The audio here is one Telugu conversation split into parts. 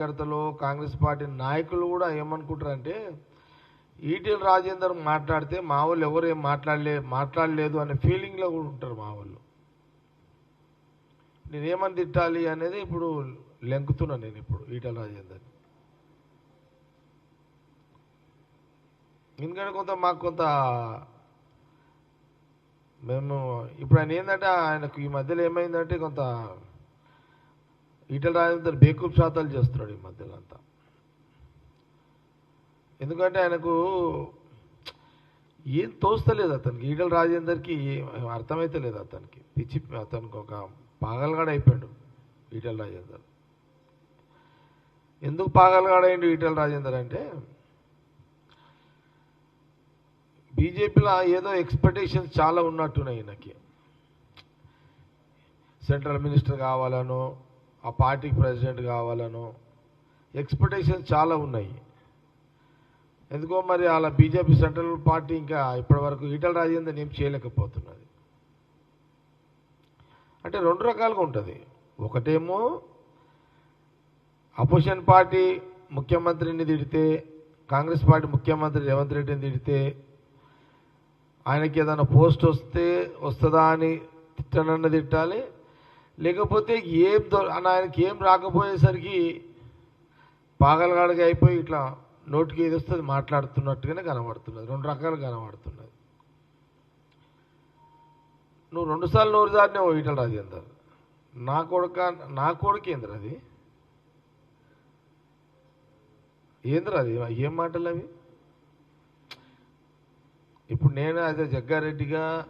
కార్యకర్తలు కాంగ్రెస్ పార్టీ నాయకులు కూడా ఏమనుకుంటారంటే ఈటీల రాజేందర్ మాట్లాడితే మా వాళ్ళు ఎవరు ఏం మాట్లాడలే మాట్లాడలేదు అనే ఫీలింగ్లో కూడా ఉంటారు మా వాళ్ళు. నేనేమని తిట్టాలి అనేది ఇప్పుడు లెంకుతున్నాను నేను ఇప్పుడు ఈటల రాజేందర్ ఎందుకంటే కొంత మాకు కొంత మేము ఇప్పుడు ఆయన ఏంటంటే ఆయనకు ఈ మధ్యలో ఏమైందంటే కొంత ఈటల రాజేందర్ బేకూప్ శాతాలు చేస్తున్నాడు ఈ మధ్యలో అంతా. ఎందుకంటే ఆయనకు ఏం తోస్తలేదు అతనికి. ఈటల రాజేందర్కి ఏం అర్థమైతే లేదు అతనికి. పిచ్చి అతనికి ఒక పాగలగాడు అయిపోయాడు ఈటల రాజేందర్. ఎందుకు పాగలగాడైండు ఈటల రాజేందర్ అంటే బీజేపీలో ఏదో ఎక్స్పెక్టేషన్స్ చాలా ఉన్నట్టున్నాయి ఈయనకి. సెంట్రల్ మినిస్టర్ కావాలనో ఆ పార్టీకి ప్రెసిడెంట్ కావాలనో. ఎక్స్పెక్టేషన్స్ చాలా ఉన్నాయి. ఎందుకో మరి అలా బీజేపీ సెంట్రల్ పార్టీ ఇంకా ఇప్పటివరకు ఈటల రాజేందర్ ఏం చేయలేకపోతున్నది. అంటే రెండు రకాలుగా ఉంటుంది. ఒకటేమో అపోజిషన్ పార్టీ ముఖ్యమంత్రిని తిడితే కాంగ్రెస్ పార్టీ ముఖ్యమంత్రి రేవంత్ రెడ్డిని తిడితే ఆయనకి ఏదైనా పోస్ట్ వస్తే వస్తుందా అని తిట్టనన్న తిట్టాలి. లేకపోతే ఏం దొ ఆయనకి ఏం రాకపోయేసరికి పాగలగాడిగా అయిపోయి ఇట్లా నోటికి ఏది వస్తుంది మాట్లాడుతున్నట్టుగానే కనబడుతున్నది. రెండు రకాలు కనబడుతున్నది. నువ్వు రెండుసార్లు నోరు జారినావు ఈటల రాజేందర్. నా కొడుక నా కొడుకు ఏంద్ర అది? ఏంద్ర అది? ఏం మాటలు అవి? ఇప్పుడు నేను అదే జగ్గారెడ్డిగా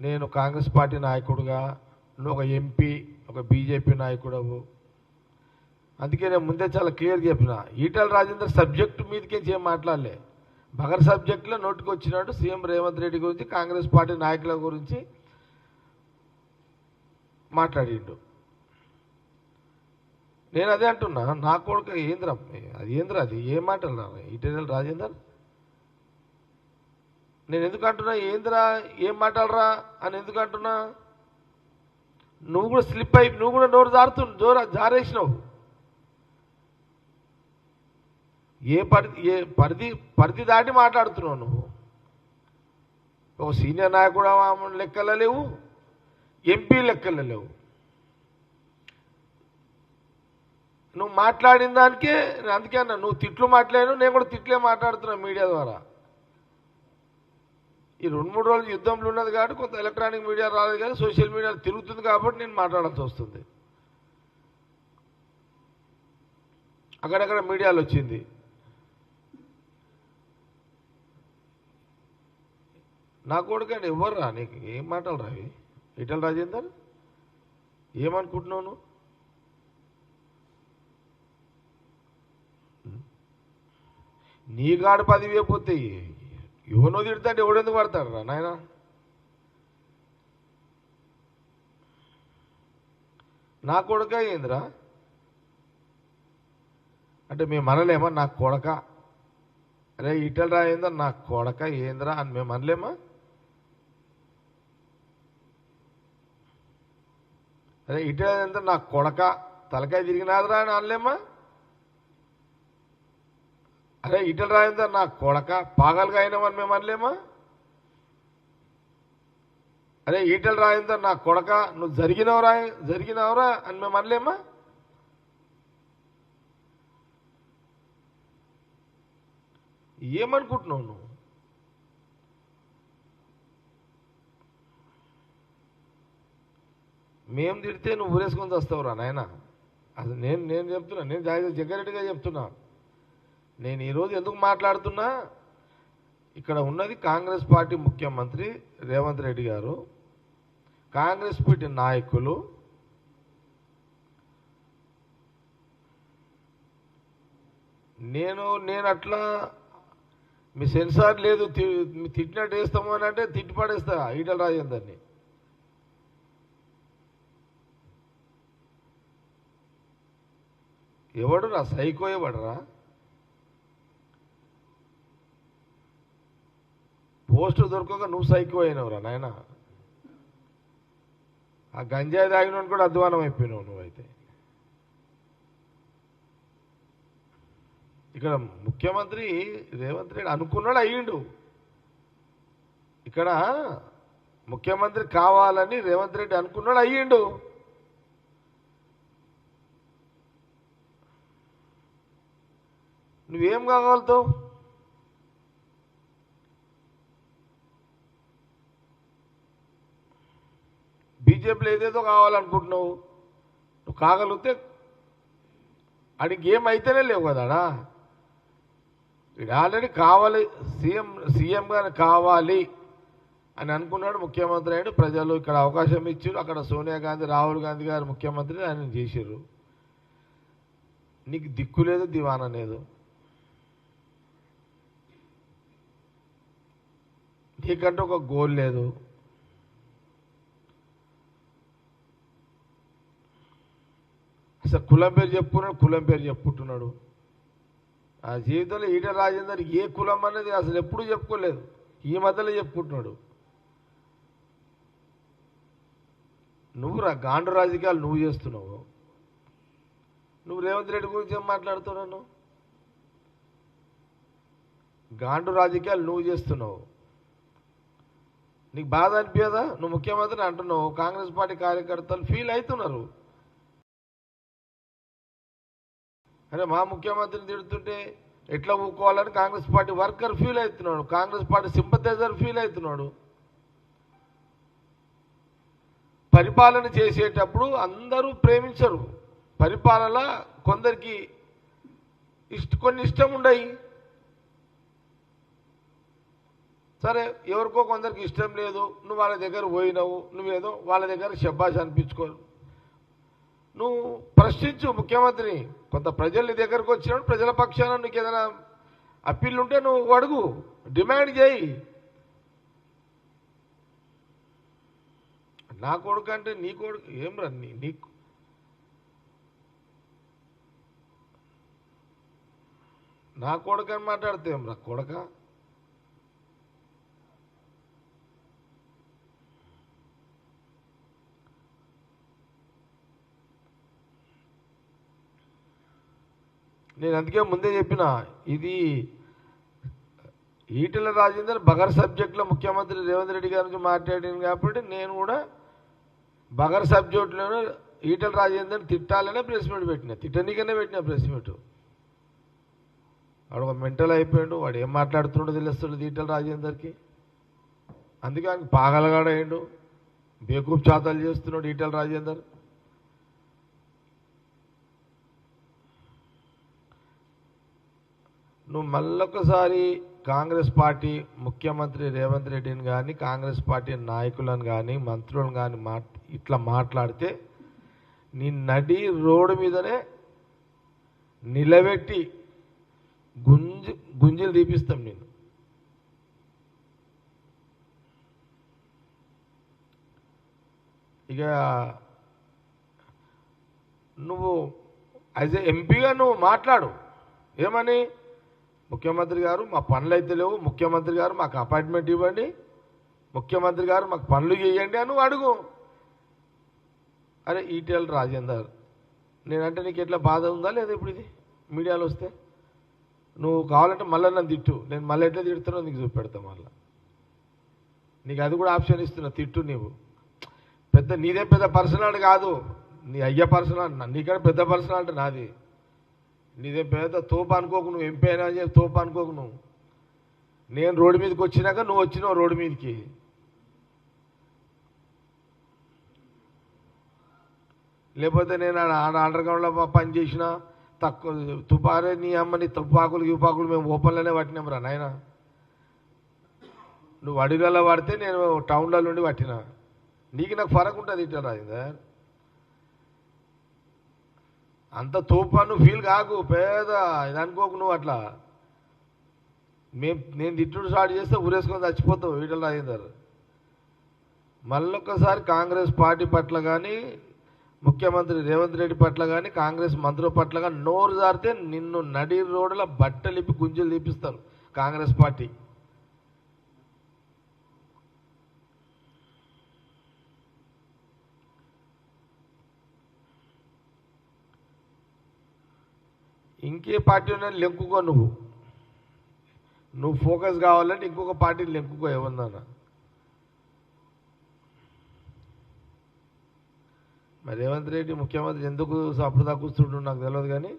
నేను కాంగ్రెస్ పార్టీ నాయకుడుగా నువ్వు ఒక ఎంపీ ఒక బీజేపీ నాయకుడవు. అందుకే నేను ముందే చాలా క్లియర్ చెప్పిన ఈటల రాజేందర్ సబ్జెక్టు మీదకే ఏం మాట్లాడలే. బగర్ సబ్జెక్టులో నోటికి వచ్చినాడు సీఎం రేవంత్ రెడ్డి గురించి కాంగ్రెస్ పార్టీ నాయకుల గురించి మాట్లాడిండు. నేను అదే అంటున్నా నా కొడుకు ఏంద్ర అది ఏంద్ర అది ఏం మాటలు ఈటెల రాజేందర్? నేను ఎందుకు అంటున్నా ఏందిరా? ఏం మాట్లాడరా? అని ఎందుకు అంటున్నా నువ్వు కూడా స్లిప్ అయి నువ్వు కూడా నోరు జారుతు జోర జారేసినావు. ఏ పరిధి ఏ పరిధి పరిధి దాటి మాట్లాడుతున్నావు నువ్వు? ఒక సీనియర్ నాయకుడు లెక్కల లేవు ఎంపీ లెక్కల లేవు. నువ్వు మాట్లాడిన దానికే అందుకే అన్నా నువ్వు తిట్లు మాట్లాడాను నేను కూడా తిట్లే మాట్లాడుతున్నా మీడియా ద్వారా. ఈ రెండు మూడు రోజులు యుద్ధంలో ఉన్నది కాబట్టి కొంత ఎలక్ట్రానిక్ మీడియా రాలేదు కానీ సోషల్ మీడియా తిరుగుతుంది కాబట్టి నేను మాట్లాడాల్సి వస్తుంది. అక్కడక్కడ మీడియాలో వచ్చింది. నా కొడుకండి ఎవరు రా నీకు ఏం మాటలు రావి ఇటల్ రాజేందర్? ఏమనుకుంటున్నావు నువ్వు? నీ కాడ పదివే పోతే ఎవరినో తిడతాడు ఎవడెందుకు పడతాడు రా నాయన? నా కొడుక ఏందిరా అంటే మేము అనలేమా? నా కొడక. అరే ఈటల రాయిందా నా కొడక ఏందిరా అని మేము అనలేమా? అరే ఈటల నా కొడక. తలకాయ తిరిగినాదిరా అని అనలేమా? అరే ఇటల రాయిందర్ నా కొడక. పాగలుగా అయినామని మేము అనలేమా? అరే ఈటల రాయిందర్ నా కొడక. నువ్వు జరిగినవరా? జరిగినవరా అని మేము అనలేమా? ఏమనుకుంటున్నావు నువ్వు? మేము తిడితే నువ్వు ఊరేసుకొని వస్తావురా నాయన. అసలు నేను నేను చెప్తున్నా. నేను జగ్గారెడ్డిగా చెప్తున్నా. నేను ఈరోజు ఎందుకు మాట్లాడుతున్నా? ఇక్కడ ఉన్నది కాంగ్రెస్ పార్టీ ముఖ్యమంత్రి రేవంత్ రెడ్డి గారు కాంగ్రెస్ పార్టీ నాయకులు నేను నేను అట్లా మీ సెన్సార్ లేదు తి- మీ తిట్టినట్టు వేస్తాము అని అంటే తిట్టి పడేస్తా ఈటల రాజేందర్ని. ఎవడురా సైకో ఎవడరా? పోస్టర్ దొరకక నువ్వు సైకో అయినవురా నాయన. ఆ గంజాయి తాగిన కూడా అధ్వానం అయిపోయినావు నువ్వైతే. ఇక్కడ ముఖ్యమంత్రి రేవంత్ రెడ్డి అనుకున్నాడు అయ్యిండు. ఇక్కడ ముఖ్యమంత్రి కావాలని రేవంత్ రెడ్డి అనుకున్నాడు అయ్యిండు. నువ్వేం కాగలుగుతావు? బీజేపీలో ఏదేదో కావాలనుకుంటున్నావు. నువ్వు కాగలిగితే అడిగి గేమ్ అయితేనే లేవు కదా వీడు ఆల్రెడీ కావాలి సీఎం సీఎం గారు కావాలి అని అనుకున్నాడు ముఖ్యమంత్రి అయ్యాడు ప్రజలు. ఇక్కడ అవకాశం ఇచ్చారు. అక్కడ సోనియా గాంధీ రాహుల్ గాంధీ గారు ముఖ్యమంత్రి ఆయన చేశారు. నీకు దిక్కు లేదు దివానా లేదు. నీకంటే ఒక గోల్ లేదు. అసలు కులం పేరు చెప్పుకున్నాడు కులం పేరు చెప్పుకుంటున్నాడు. ఆ జీవితంలో ఈట రాజేందర్ ఏ కులం అనేది అసలు ఎప్పుడూ చెప్పుకోలేదు. ఈ మధ్యలో చెప్పుకుంటున్నాడు. నువ్వు రా గాండు రాజకీయాలు నువ్వు చేస్తున్నావు. నువ్వు రేవంత్ రెడ్డి గురించి ఏం మాట్లాడుతున్నాను గాండు రాజకీయాలు నువ్వు చేస్తున్నావు. నీకు బాధ అనిపించదా? నువ్వు ముఖ్యమంత్రి అంటున్నావు. కాంగ్రెస్ పార్టీ కార్యకర్తలు ఫీల్ అవుతున్నారు. అరే మా ముఖ్యమంత్రిని తిడుతుంటే ఎట్లా ఊకోవాలని కాంగ్రెస్ పార్టీ వర్కర్ ఫీల్ అవుతున్నాడు కాంగ్రెస్ పార్టీ సింపథైజర్ ఫీల్ అవుతున్నాడు. పరిపాలన చేసేటప్పుడు అందరూ ప్రేమించరు. పరిపాలన కొందరికి ఇష్ట కొన్ని ఇష్టం ఉండయి. సరే ఎవరికో కొందరికి ఇష్టం లేదు నువ్వు వాళ్ళ దగ్గర పోయినావు నువ్వేదో వాళ్ళ దగ్గర శబ్బాష్ అనిపించుకోరు. నువ్వు ప్రశ్నించు ముఖ్యమంత్రిని. కొంత ప్రజలు నీ దగ్గరకు వచ్చినప్పుడు ప్రజల పక్షాన నీకు ఏదైనా అప్పీల్ ఉంటే నువ్వు అడుగు. డిమాండ్ చేయి. నా కొడుకు అంటే నీ కొడుకు ఏం రా నీ నీకు నా కొడుకు అని మాట్లాడితే ఏం రా కొడక? నేను అందుకే ముందే చెప్పిన ఇది ఈటెల రాజేందర్ బగర్ సబ్జెక్ట్లో ముఖ్యమంత్రి రేవంత్ రెడ్డి గారి నుంచి మాట్లాడాను కాబట్టి నేను కూడా బగర్ సబ్జెక్టులోనే ఈటెల రాజేందర్ తిట్టాలనే ప్రెస్ మీట్ పెట్టిన తిట్టనీకనే పెట్టిన ప్రెస్ మీట్ వాడు ఒక మెంటల్ అయిపోయాడు వాడు ఏం మాట్లాడుతున్నాడో తెలుస్తుంది ఈటల రాజేందర్కి. అందుకే ఆయనకి పాగలగాడయ్యాడు బేకూప్ చాతాలు చేస్తున్నాడు ఈటల రాజేందర్. నువ్వు మళ్ళొకసారి కాంగ్రెస్ పార్టీ ముఖ్యమంత్రి రేవంత్ రెడ్డిని కానీ కాంగ్రెస్ పార్టీ నాయకులను కానీ మంత్రులను కానీ మాట్ ఇట్లా మాట్లాడితే నీ నడి రోడ్డు మీదనే నిలబెట్టి గుంజి గుంజలు తీపిస్తాం నేను ఇక నువ్వు యాజ్ ఎ ఎంపీగా నువ్వు మాట్లాడు. ఏమని? ముఖ్యమంత్రి గారు మా పనులు అయితే లేవు. ముఖ్యమంత్రి గారు మాకు అపాయింట్మెంట్ ఇవ్వండి. ముఖ్యమంత్రి గారు మాకు పనులు చేయండి అని నువ్వు అడుగు. అరే ఈటీఎల్ రాజేందర్ నేనంటే నీకు ఎట్లా బాధ ఉందా లేదా ఇప్పుడు ఇది? మీడియాలో వస్తే? నువ్వు కావాలంటే మళ్ళీ నన్ను తిట్టు. నేను మళ్ళీ ఎట్లా తిడుతున్నావు నీకు చూపెడతా మళ్ళీ. నీకు అది కూడా ఆప్షన్ ఇస్తున్నా తిట్టు నీవు. పెద్ద నీదే పెద్ద పర్సనాలిటీ కాదు. నీ అయ్య పర్సనాలిటీ నీకంటే పెద్ద పర్సనాలిటీ నాది. నీదే పెద్ద తోపు అనుకోకు నువ్వు ఎంపీ అయినా అని చెప్పి తోపు అనుకోకు నువ్వు. నేను రోడ్డు మీదకి వచ్చినాక నువ్వు వచ్చినావు రోడ్డు మీదకి. లేకపోతే నేను ఆడ అండర్ గ్రౌండ్లో పని చేసిన తక్కువ తుపారే నీ అమ్మని తుపాకులు గిపాకులు మేము ఓపెన్లోనే పట్టినాం రా నాయన. నువ్వు అడవిలలో పడితే నేను టౌన్లో నుండి పట్టిన. నీకు నాకు ఫరక్ ఉంటుంది ఇట్లా రాజేందర్ అంత తోపా నువ్వు ఫీల్ కాకు పేద ఇది అనుకోకు నువ్వు అట్లా. మేము నేను తిట్టుడు స్టార్ట్ చేస్తే ఊరేసుకొని చచ్చిపోతావు వీటల్ రాజేందర్. మళ్ళొక్కసారి కాంగ్రెస్ పార్టీ పట్ల కానీ ముఖ్యమంత్రి రేవంత్ రెడ్డి పట్ల కానీ కాంగ్రెస్ మంత్రుల పట్ల కానీ నోరు జారితే నిన్ను నడి రోడ్ల బట్టలిపి గుంజలు తీపిస్తారు కాంగ్రెస్ పార్టీ. ఇంకే పార్టీ ఉన్నా లెంకుకో నువ్వు. నువ్వు ఫోకస్ కావాలంటే ఇంకొక పార్టీని లెంకుకో ఏమన్నా మరి రేవంత్ రెడ్డి ముఖ్యమంత్రి ఎందుకు అప్పుడు తగ్గుస్తుంటు నాకు తెలియదు కానీ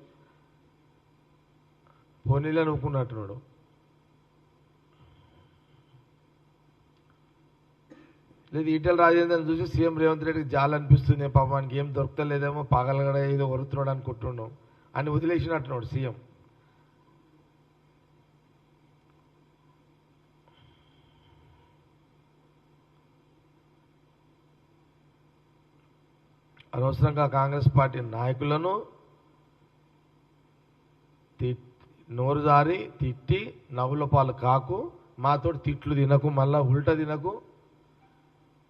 పోనీలో నవ్వుకున్నట్టున్నాడు. లేదు ఈటల రాజేందర్ని చూసి సీఎం రేవంత్ రెడ్డికి జాలనిపిస్తుంది పాపానికి ఏం దొరకలేదేమో పగలగడ ఏదో వరుతున్నాడు అనుకుంటున్నాం అని వదిలేసినట్టున్నాడు సీఎం. అనవసరంగా కాంగ్రెస్ పార్టీ నాయకులను తి- నోరు జారి తిట్టి నవ్వుల పాలు కాకు మాతో తిట్లు తినకు మళ్ళా ఉల్ట తినకు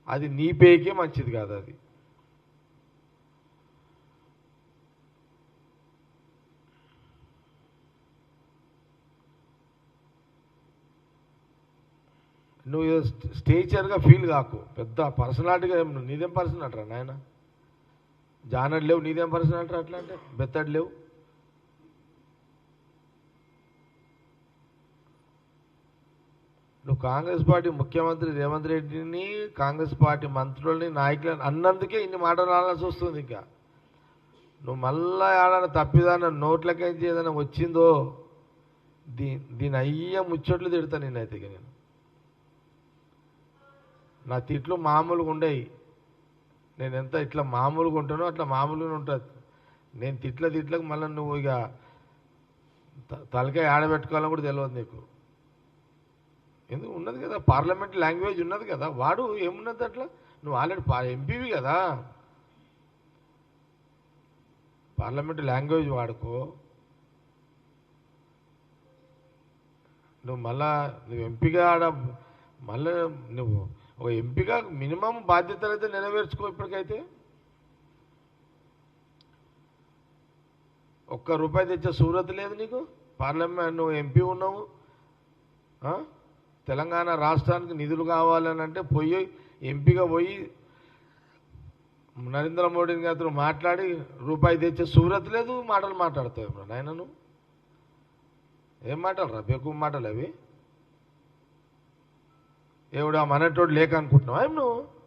అది నీ పేకే మంచిది కాదు అది. నువ్వు ఏదో స్టేచర్గా ఫీల్ కాకు. పెద్ద పర్సనాలిటీగా ఏం నువ్వు నీదేం పర్సనాలిటీ రా నాయన? జానడు లేవు నీదేం పర్సనాలిటీ అట్లా అంటే? బెత్తడు లేవు. నువ్వు కాంగ్రెస్ పార్టీ ముఖ్యమంత్రి రేవంత్ రెడ్డిని కాంగ్రెస్ పార్టీ మంత్రులని నాయకులని అన్నందుకే ఇన్ని మాటలు రావాల్సి వస్తుంది ఇంకా. నువ్వు మళ్ళా ఏడైనా తప్పిదాన నోట్లకేంచి ఏదైనా వచ్చిందో దీ దీని అయ్యే ముచ్చట్లు తిడతా నేనైతే అయితే నేను. నా తిట్లు మామూలుగా ఉండేవి నేను ఎంత ఇట్లా మామూలుగా ఉంటానో అట్లా మామూలుగా ఉంటుంది. నేను తిట్ల తిట్లకు మళ్ళీ నువ్వు ఇక తలకాయ ఆడబెట్టుకోవాలని కూడా తెలియదు నీకు. ఎందుకు? ఉన్నది కదా పార్లమెంట్ లాంగ్వేజ్ ఉన్నది కదా. వాడు ఏమున్నది అట్లా? నువ్వు ఆల్రెడీ ఎంపీవి కదా. పార్లమెంట్ లాంగ్వేజ్ వాడుకో. నువ్వు మళ్ళా నువ్వు ఎంపీగా ఆడ మళ్ళీ నువ్వు ఒక ఎంపీగా మినిమం బాధ్యతలు అయితే నెరవేర్చుకో ఇప్పటికైతే. ఒక్క రూపాయి తెచ్చే సూరత్ లేదు నీకు? పార్లమెంట్ నువ్వు ఎంపీ ఉన్నావు. తెలంగాణ రాష్ట్రానికి నిధులు కావాలని అంటే పోయి ఎంపీగా పోయి నరేంద్ర మోడీ గారితో మాట్లాడి రూపాయి తెచ్చే సూరత్ లేదు మాటలు మాట్లాడతావు ఇప్పుడు నాయన నువ్వు? ఏం మాటలు రా? బెక్కు మాటలు అవి. ఏవిడ మనటోడు లేక అనుకుంటున్నావా ఏం నువ్వు?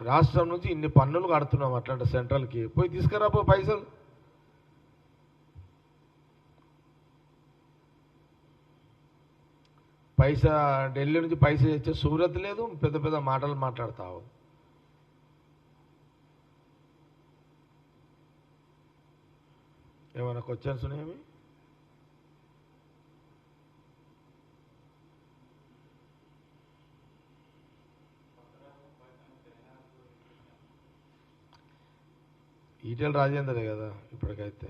రాష్ట్రం నుంచి ఇన్ని పన్నులు కడుతున్నాం అట్లాంటి సెంట్రల్కి. పోయి తీసుకురా పో పైసలు. పైసా ఢిల్లీ నుంచి పైసా తెచ్చే సూరత్ లేదు పెద్ద పెద్ద మాటలు మాట్లాడతావు. ఏమైనా క్వశ్చన్స్ ఉన్నాయేమి ఈటెల రాజేందరే కదా ఇప్పటికైతే.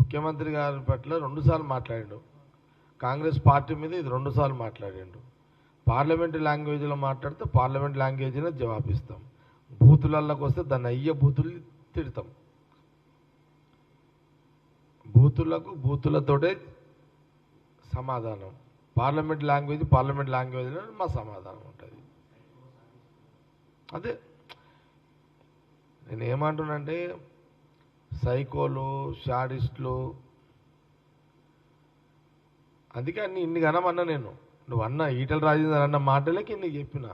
ముఖ్యమంత్రి గారి పట్ల రెండుసార్లు మాట్లాడిండు. కాంగ్రెస్ పార్టీ మీద ఇది రెండుసార్లు మాట్లాడిండు. పార్లమెంట్ లాంగ్వేజ్లో మాట్లాడితే పార్లమెంట్ లాంగ్వేజ్లో జవాబిస్తాం. బూతులల్లోకి వస్తే దాన్ని అయ్యే బూతులు తిడతాం. బూతులకు బూతులతోటే సమాధానం. పార్లమెంట్ లాంగ్వేజ్ పార్లమెంట్ లాంగ్వేజ్లో మా సమాధానం ఉంటుంది. అదే నేను ఏమంటున్నానంటే సైకోలు షాడిస్టులు అందుకే అన్ని ఇన్ని గణమన్నా నేను. నువ్వు అన్న ఈటల రాజేందర్ అన్న మాటలకి నీకు చెప్పిన.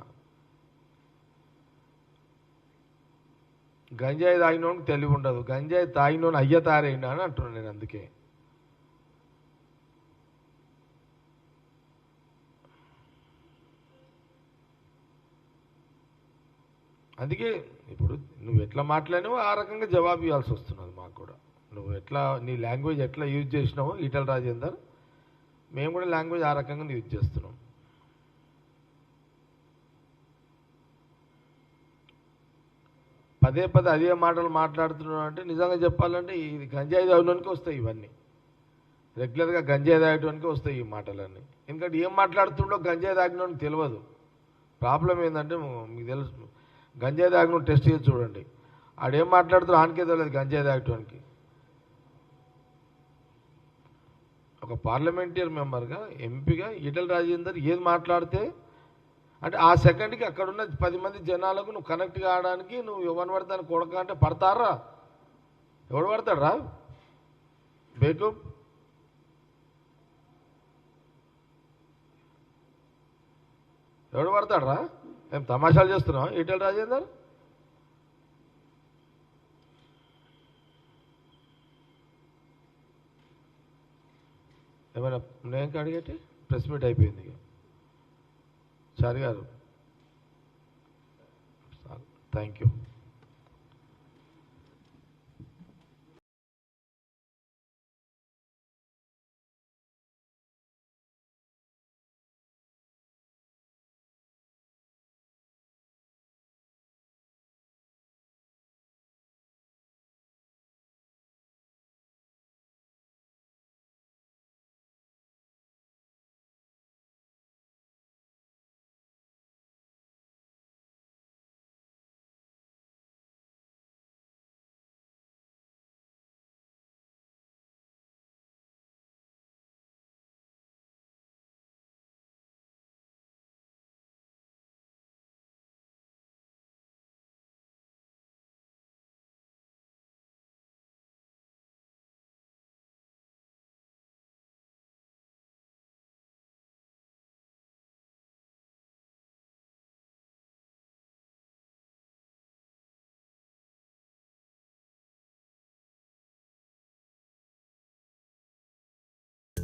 గంజాయి తాగినోనికి తెలివి ఉండదు. గంజాయి తాగినోని అయ్య తారేయండి అని అంటున్నాను నేను అందుకే. అందుకే ఇప్పుడు నువ్వు ఎట్లా మాట్లాడినావో ఆ రకంగా జవాబు ఇవ్వాల్సి వస్తున్నది మాకు కూడా. నువ్వు ఎట్లా నీ లాంగ్వేజ్ ఎట్లా యూజ్ చేసినావో ఈటల రాజేందర్ మేము కూడా లాంగ్వేజ్ ఆ రకంగా యూజ్ చేస్తున్నాం. పదే పదే అదే మాటలు మాట్లాడుతున్నాడు అంటే నిజంగా చెప్పాలంటే ఇది గంజాయి తాగడానికి వస్తాయి ఇవన్నీ. రెగ్యులర్గా గంజాయి తాగడానికి వస్తాయి ఈ మాటలన్నీ. ఎందుకంటే ఏం మాట్లాడుతుండో గంజాయి తాగినోనికి తెలియదు. ప్రాబ్లం ఏంటంటే మీకు తెలుసు. గంజాయి తాగిన టెస్ట్ చేసి చూడండి. ఆడేం మాట్లాడుతారో ఆనకే తెలియదు గంజాయి తాగటానికి. ఒక పార్లమెంటరీ మెంబర్గా ఎంపీగా ఈటల రాజేందర్ ఏది మాట్లాడితే అంటే ఆ సెకండ్కి అక్కడ ఉన్న పది మంది జనాలకు నువ్వు కనెక్ట్ కావడానికి నువ్వు ఎవరిని పడతాను కొడక అంటే పడతారా? ఎవడు పడతాడు రా? ఎవడు పడతాడు రా? తమాషాలు చేస్తున్నాం ఈటెల రాజేందర్? ఏమైనా నేను అడిగేటి? ప్రెస్ మీట్ అయిపోయింది ఇక. సార్ గారు. Thank you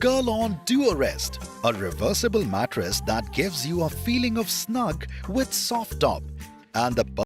Girl on Duo-Rest, a reversible mattress that gives you a feeling of snug with soft top. And the